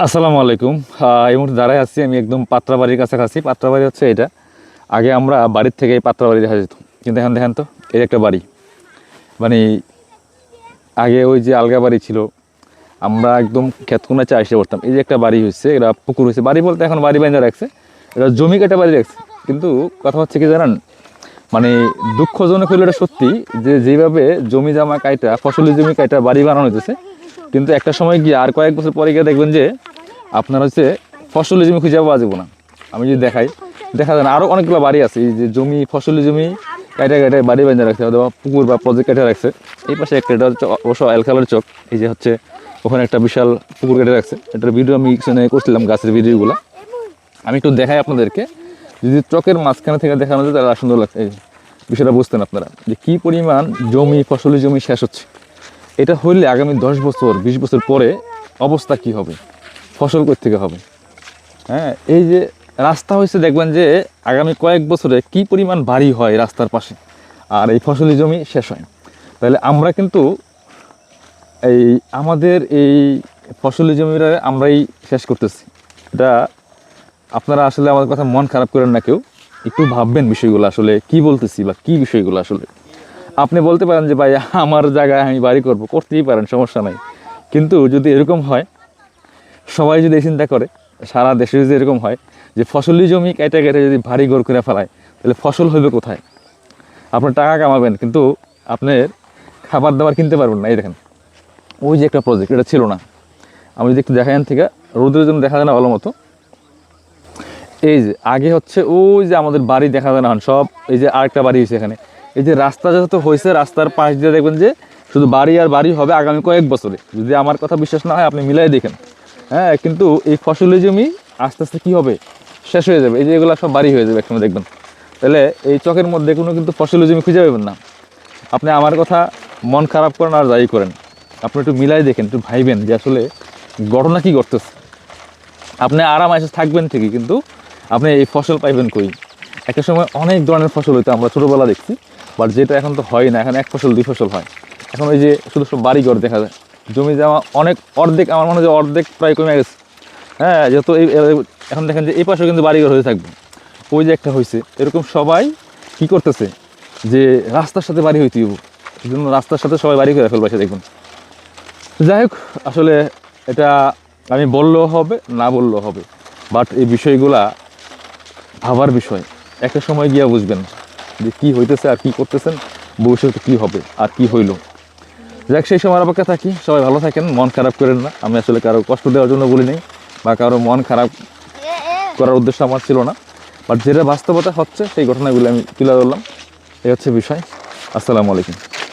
আসসালামু আলাইকুম। এই মুহূর্তে দাঁড়ায় আছি আমি একদম পাত্রাবাড়ির কাছাকাছি। পাত্রাবাড়ি হচ্ছে এটা। আগে আমরা বাড়ির থেকে এই পাত্রাবাড়ি দেখা যেত। কিন্তু এখন দেখেন তো, এই একটা বাড়ি। মানে আগে ওই যে আলগা বাড়ি ছিল, আমরা একদম ক্ষেতকুনা চা এসে পড়তাম। এই যে একটা বাড়ি হয়েছে, এটা পুকুর হয়েছে। বাড়ি বলতে এখন বাড়ি বাইন্দা রাখছে। এটা জমি কাটা বাড়ি রাখছে। কিন্তু কথা হচ্ছে কি জানান? মানে দুঃখজনক হলো এটা সত্যি যে যেভাবে জমি জামা কাইটা, ফসলের জমি কাইটা বাড়ি বানানো হইতেছে কিন্তু একটা সময় গিয়ে আর কয়েক বছর পরে গিয়ে দেখবেন যে আপনার হচ্ছে ফসলি জমি খুঁজে পাওয়া যাব না। আমি যদি দেখাই, দেখা যায় না আরও অনেকগুলো বাড়ি আছে, এই যে জমি ফসলি জমি কাইটা কাইটা বাড়ি বেঁধে রাখছে, অথবা পুকুর বা প্রজেক্ট কেটে রাখছে। এই পাশে একটা, এটা হচ্ছে অবশ্য এলকালের চোখ এই যে হচ্ছে ওখানে একটা বিশাল পুকুর কেটে রাখছে। এটার ভিডিও আমি এখানে করছিলাম, গাছের ভিডিওগুলো আমি একটু দেখাই আপনাদেরকে, যদি চকের মাঝখানে থেকে দেখানো যায়, তাহলে সুন্দর লাগছে। বিষয়টা বুঝতেন আপনারা, যে কী পরিমাণ জমি ফসলি জমি শেষ হচ্ছে। এটা হইলে আগামী দশ বছর, বিশ বছর পরে অবস্থা কি হবে? ফসল থেকে হবে? হ্যাঁ এই যে রাস্তা হয়েছে দেখবেন যে আগামী কয়েক বছরে কি পরিমাণ বাড়ি হয় রাস্তার পাশে, আর এই ফসলি জমি শেষ হয় তাহলে আমরা কিন্তু এই আমাদের এই ফসলি জমিটা আমরাই শেষ করতেছি। এটা আপনারা আসলে আমাদের কথা মন খারাপ করেন না কেউ, একটু ভাববেন বিষয়গুলো আসলে, কি বলতেছি বা কি বিষয়গুলো আসলে। আপনি বলতে পারেন যে ভাই আমার জায়গায় আমি বাড়ি করব। করতেই পারেন, সমস্যা নাই। কিন্তু যদি এরকম হয়, সবাই যদি চিন্তা করে, সারা দেশে যদি এরকম হয় যে, ফসলি জমি কেটে কেটে যদি ভারী ঘর করে ফেলায়, তাহলে ফসল হবে কোথায়? আপনার টাকা কামাবেন, কিন্তু আপনার খাবার দাবার কিনতে পারবেন না। এই দেখেন, ওই যে একটা প্রজেক্ট এটা ছিল না। আমি যদি একটু দেখাই থেকে রোদের জন্য দেখা যায় না ভালো মতো। এই যে, আগে হচ্ছে ওই যে আমাদের বাড়ি দেখা যায় না, সব এই যে আরেকটা বাড়ি হয়েছে এখানে। এই যে রাস্তা যত হয়েছে, রাস্তার পাশ দিয়ে দেখবেন যে শুধু বাড়ি আর বাড়ি হবে আগামী কয়েক বছরে। যদি আমার কথা বিশ্বাস না হয়, আপনি মিলাই দেখেন। হ্যাঁ কিন্তু এই ফসলের জমি আস্তে আস্তে কী হবে? শেষ হয়ে যাবে। এই যে এগুলো সব বাড়ি হয়ে যাবে একসময় দেখবেন। তাহলে এই চকের মধ্যে কোনো কিন্তু ফসলের জমি খুঁজে পাবেন না। আপনি আমার কথা মন খারাপ করেন আর যাই করেন। আপনি একটু মিলাই দেখেন, একটু ভাইবেন যে আসলে ঘটনা কী ঘটতেছে। আপনি আরাম এসে থাকবেন ঠিকই, কিন্তু আপনি এই ফসল পাইবেন কই? একটা সময় অনেক ধরনের ফসল হইতো, আমরা ছোটোবেলা দেখছি বাট যেটা এখন তো হয় না, এখন এক ফসল, দুই ফসল হয়। এখন ওই যে শুধু সব বাড়িঘর দেখা যায়। জমি জমা অনেক অর্ধেক, আমার মনে হয় অর্ধেক প্রায় কমে গেছে। হ্যাঁ যেহেতু এই এখন দেখেন যে এই পাশেও কিন্তু বাড়িঘর হয়ে থাকবে। ওই যে একটা হয়েছে এরকম সবাই কি করতেছে? যে রাস্তার সাথে বাড়ি হইতে এই জন্য রাস্তার সাথে সবাই বাড়ি করে ফেলবে দেখুন। যাই হোক, আসলে এটা আমি বললেও হবে, না বললেও হবে। বাট এই বিষয়গুলা ভাবার বিষয়। একটা সময় গিয়া বুঝবেন যে কি হইতেছে আর কি করতেছেন, ভবিষ্যতে কি হবে আর কি হইল। যাক, সেই সময় অপেক্ষা থাকি, সবাই ভালো থাকেন, মন খারাপ করেন না। আমি আসলে কারও কষ্ট দেওয়ার জন্য বলি নাই বা কারও মন খারাপ করার উদ্দেশ্য আমার ছিল না। বাট যেটা বাস্তবতা হচ্ছে, সেই ঘটনাগুলো আমি তুলে ধরলাম। এই হচ্ছে বিষয়। আসসালামু আলাইকুম।